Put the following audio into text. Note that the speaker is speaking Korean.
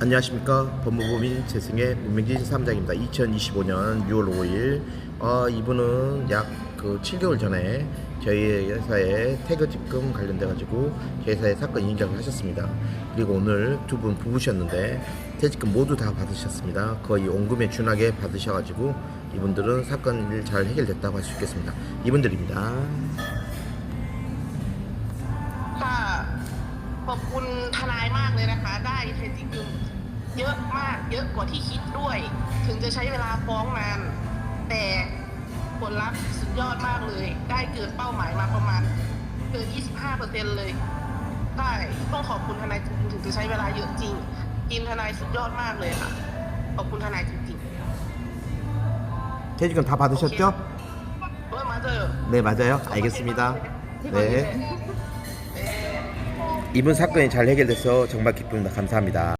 안녕하십니까 법무법인 재승의 문명진 사무장입니다. 2025년 6월 5일 어, 이분은 약 그 7개월 전에 저희 회사에 태그직금 관련돼 가지고 저희 회사에 사건 인정을 하셨습니다. 그리고 오늘 두 분 부부셨는데 퇴직금 모두 다 받으셨습니다. 거의 원금에 준하게 받으셔가지고 이분들은 사건 일 잘 해결됐다고 할 수 있겠습니다. 이분들입니다. ค่ะขอบคุณทนายมากเลยนะคะ ได้เทรนดิ้ง เยอะมาก เยอะกว่าที่คิดด้วย ถึงจะใช้เวลาฟ้องนาน แต่ผลลัพธ์สุดยอดมากเลย ได้เกินเป้าหมายมาประมาณเกิน 25เปอร์เซ็นต์เลยใช่ต้องขอบคุณทนายจริงๆถึงจะใช้เวลาเยอะจริงทีมทนายสุดยอดมากเลยค่ะ ขอบคุณทนายจริง 퇴직금 다 ๆ 받으셨죠? เออมาเจอ 네 맞아요. 알겠습니다. 네. 이분 사건이 잘 해결돼서 정말 기쁩니다. 감사합니다.